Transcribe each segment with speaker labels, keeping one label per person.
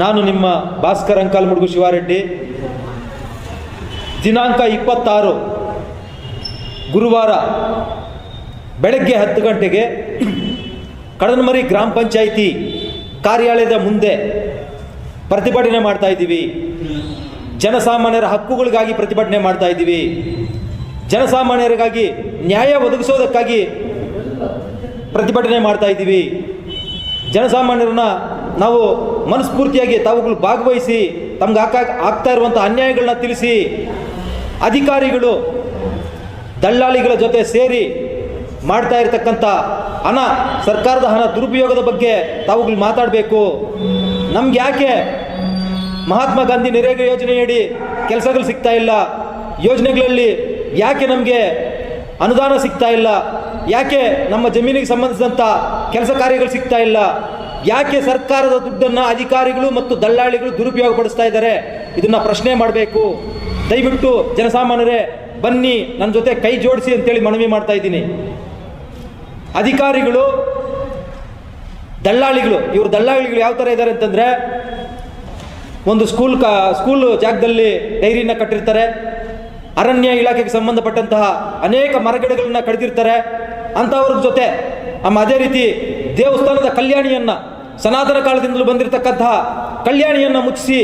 Speaker 1: ನಾನು ನಿಮ್ಮ ಭಾಸ್ಕರ್ ಅಂಕಲ್ ಮುಡುಗು ಶಿವಾರೆಡ್ಡಿ. ದಿನಾಂಕ ಇಪ್ಪತ್ತಾರು, ಗುರುವಾರ ಬೆಳಗ್ಗೆ ಹತ್ತು ಗಂಟೆಗೆ ಕಡನ್ಮರಿ ಗ್ರಾಮ ಪಂಚಾಯಿತಿ ಕಾರ್ಯಾಲಯದ ಮುಂದೆ ಪ್ರತಿಭಟನೆ ಮಾಡ್ತಾ ಇದ್ದೀವಿ. ಜನಸಾಮಾನ್ಯರ ಹಕ್ಕುಗಳಿಗಾಗಿ ಪ್ರತಿಭಟನೆ ಮಾಡ್ತಾ ಇದ್ದೀವಿ. ಜನಸಾಮಾನ್ಯರಿಗಾಗಿ ನ್ಯಾಯ ಒದಗಿಸೋದಕ್ಕಾಗಿ ಪ್ರತಿಭಟನೆ ಮಾಡ್ತಾ ಇದ್ದೀವಿ. ಜನಸಾಮಾನ್ಯರನ್ನ ನಾವು ಮನಸ್ಫೂರ್ತಿಯಾಗಿ ತಾವುಗಳು ಭಾಗವಹಿಸಿ ತಮ್ಗೆ ಹಾಕ ಆಗ್ತಾ ಇರುವಂಥ ಅನ್ಯಾಯಗಳನ್ನ ತಿಳಿಸಿ ಅಧಿಕಾರಿಗಳು ದಳ್ಳಾಳಿಗಳ ಜೊತೆ ಸೇರಿ ಮಾಡ್ತಾ ಇರತಕ್ಕಂಥ ಹಣ, ಸರ್ಕಾರದ ಹಣ ದುರುಪಯೋಗದ ಬಗ್ಗೆ ತಾವುಗಳು ಮಾತಾಡಬೇಕು. ನಮ್ಗೆ ಯಾಕೆ ಮಹಾತ್ಮ ಗಾಂಧಿ ನರೇಗಾ ಯೋಜನೆಯಡಿ ಕೆಲಸಗಳು ಸಿಗ್ತಾ ಇಲ್ಲ? ಯೋಜನೆಗಳಲ್ಲಿ ಯಾಕೆ ನಮಗೆ ಅನುದಾನ ಸಿಗ್ತಾ ಇಲ್ಲ? ಯಾಕೆ ನಮ್ಮ ಜಮೀನಿಗೆ ಸಂಬಂಧಿಸಿದಂಥ ಕೆಲಸ ಕಾರ್ಯಗಳು ಸಿಗ್ತಾ ಇಲ್ಲ? ಯಾಕೆ ಸರ್ಕಾರದ ದುಡ್ಡನ್ನು ಅಧಿಕಾರಿಗಳು ಮತ್ತು ದಲ್ಲಾಳಿಗಳು ದುರುಪಯೋಗ ಪಡಿಸ್ತಾ ಇದ್ದಾರೆ? ಇದನ್ನ ಪ್ರಶ್ನೆ ಮಾಡಬೇಕು. ದಯವಿಟ್ಟು ಜನಸಾಮಾನ್ಯರೇ, ಬನ್ನಿ ನನ್ನ ಜೊತೆ ಕೈ ಜೋಡಿಸಿ ಅಂತೇಳಿ ಮನವಿ ಮಾಡ್ತಾ ಇದ್ದೀನಿ. ಅಧಿಕಾರಿಗಳು, ದಲ್ಲಾಳಿಗಳು, ಇವರು ದಲ್ಲಾಳಿಗಳು ಯಾವ ಥರ ಇದ್ದಾರೆ ಅಂತಂದರೆ, ಒಂದು ಸ್ಕೂಲ್ ಕ, ಸ್ಕೂಲ್ ಜಾಗದಲ್ಲಿ ಡೈರಿನ ಕಟ್ಟಿರ್ತಾರೆ. ಅರಣ್ಯ ಇಲಾಖೆಗೆ ಸಂಬಂಧಪಟ್ಟಂತಹ ಅನೇಕ ಮರಗಿಡಗಳನ್ನ ಕಡಿದಿರ್ತಾರೆ. ಅಂಥವ್ರ ಜೊತೆ, ಅಮ್ಮ, ಅದೇ ರೀತಿ ದೇವಸ್ಥಾನದ ಕಲ್ಯಾಣಿಯನ್ನು ಸನಾತನ ಕಾಲದಿಂದಲೂ ಬಂದಿರತಕ್ಕಂತಹ ಕಲ್ಯಾಣಿಯನ್ನು ಮುಚ್ಚಿಸಿ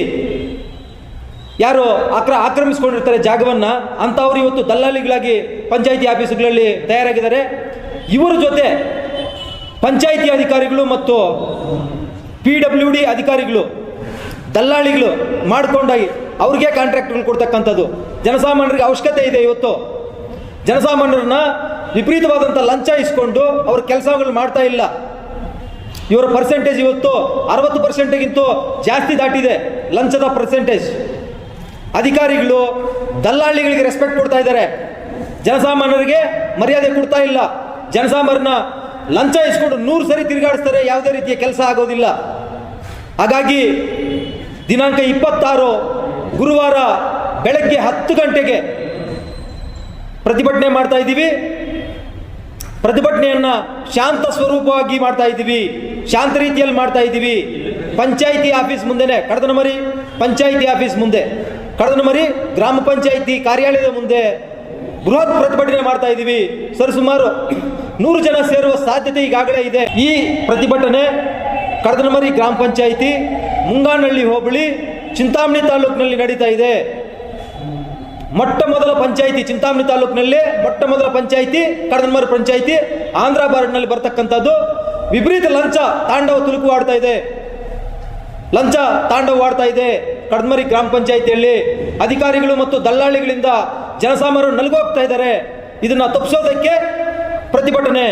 Speaker 1: ಯಾರು ಆಕ್ರ, ಆಕ್ರಮಿಸ್ಕೊಂಡಿರ್ತಾರೆ ಜಾಗವನ್ನು, ಅಂಥವ್ರು ಇವತ್ತು ದಲ್ಲಾಳಿಗಳಾಗಿ ಪಂಚಾಯಿತಿ ಆಫೀಸುಗಳಲ್ಲಿ ತಯಾರಾಗಿದ್ದಾರೆ. ಇವರ ಜೊತೆ ಪಂಚಾಯಿತಿ ಅಧಿಕಾರಿಗಳು ಮತ್ತು ಪಿ ಡಬ್ಲ್ಯೂ ಡಿ ಅಧಿಕಾರಿಗಳು, ದಲ್ಲಾಳಿಗಳು ಮಾಡಿಕೊಂಡಾಗಿ ಅವ್ರಿಗೆ ಕಾಂಟ್ರಾಕ್ಟ್ಗಳು ಕೊಡ್ತಕ್ಕಂಥದ್ದು. ಜನಸಾಮಾನ್ಯರಿಗೆ ಅವಶ್ಯಕತೆ ಇದೆ ಇವತ್ತು. ಜನಸಾಮಾನ್ಯರನ್ನ ವಿಪರೀತವಾದಂಥ ಲಂಚ ಇಸ್ಕೊಂಡು ಅವ್ರ ಕೆಲಸಗಳು ಮಾಡ್ತಾ ಇಲ್ಲ. ಇವರ ಪರ್ಸೆಂಟೇಜ್ ಇವತ್ತು ಅರವತ್ತು ಪರ್ಸೆಂಟ್ಗಿಂತೂ ಜಾಸ್ತಿ ದಾಟಿದೆ, ಲಂಚದ ಪರ್ಸೆಂಟೇಜ್ ಅಧಿಕಾರಿಗಳು, ದಲ್ಲಾಳಿಗಳಿಗೆ ರೆಸ್ಪೆಕ್ಟ್ ಕೊಡ್ತಾ ಇದ್ದಾರೆ. ಜನಸಾಮಾನ್ಯರಿಗೆ ಮರ್ಯಾದೆ ಕೊಡ್ತಾ ಇಲ್ಲ. ಜನಸಾಮಾನ್ಯರನ್ನ ಲಂಚ ಇಸ್ಕೊಂಡು ನೂರು ಸರಿ ತಿರುಗಾಡಿಸ್ತಾರೆ, ಯಾವುದೇ ರೀತಿಯ ಕೆಲಸ ಆಗೋದಿಲ್ಲ. ಹಾಗಾಗಿ ದಿನಾಂಕ ಇಪ್ಪತ್ತಾರು, ಗುರುವಾರ ಬೆಳಗ್ಗೆ ಹತ್ತು ಗಂಟೆಗೆ ಪ್ರತಿಭಟನೆ ಮಾಡ್ತಾ ಇದ್ದೀವಿ. ಪ್ರತಿಭಟನೆಯನ್ನ ಶಾಂತ ಸ್ವರೂಪವಾಗಿ ಮಾಡ್ತಾ ಇದ್ದೀವಿ. ಶಾಂತ ರೀತಿಯಲ್ಲಿ ಮಾಡ್ತಾ ಇದ್ದೀವಿ. ಪಂಚಾಯಿತಿ ಆಫೀಸ್ ಮುಂದೆನೆ ಕಡದನಮರಿ ಪಂಚಾಯಿತಿ ಆಫೀಸ್ ಮುಂದೆ. ಕಡದನಮರಿ ಗ್ರಾಮ ಪಂಚಾಯಿತಿ ಕಾರ್ಯಾಲಯದ ಮುಂದೆ ಬೃಹತ್ ಪ್ರತಿಭಟನೆ ಮಾಡ್ತಾ ಇದ್ದೀವಿ. ಸರಿಸುಮಾರು ನೂರು ಜನ ಸೇರುವ ಸಾಧ್ಯತೆ ಈಗಾಗಲೇ ಇದೆ. ಈ ಪ್ರತಿಭಟನೆ ಕಡದನಮರಿ ಗ್ರಾಮ ಪಂಚಾಯಿತಿ, ಮುಂಗಾನಹಳ್ಳಿ ಹೋಬಳಿ, ಚಿಂತಾಮಣಿ ತಾಲೂಕಿನಲ್ಲಿ ನಡೀತಾ ಇದೆ. ಮೊಟ್ಟ ಮೊದಲ ಪಂಚಾಯಿತಿ ಚಿಂತಾಮಣಿ ತಾಲೂಕಿನಲ್ಲಿ ಮೊಟ್ಟ ಮೊದಲ ಪಂಚಾಯಿತಿ, ಕಡದನಮರಿ ಪಂಚಾಯಿತಿ, ಆಂಧ್ರ ಬಾರ್ಡ್ನಲ್ಲಿ ಬರ್ತಕ್ಕಂಥದ್ದು ವಿಪರೀತ ಲಂಚ, ತಾಂಡವ ತುಲುಕುವಾಡ್ತಾ ಇದೆ. ಲಂಚ, ತಾಂಡವ ಆಡ್ತಾ ಇದೆ ಕಡದಮರಿ ಗ್ರಾಮ ಪಂಚಾಯಿತಿಯಲ್ಲಿ. ಅಧಿಕಾರಿಗಳು ಮತ್ತು ದಲ್ಲಾಳಿಗಳಿಂದ ಜನಸಾಮಾನ್ಯರು ನಲ್ಗೋಗ್ತಾ ಇದ್ದಾರೆ. ಇದನ್ನು ತಪ್ಪಿಸೋದಕ್ಕೆ ಪ್ರತಿಭಟನೆ.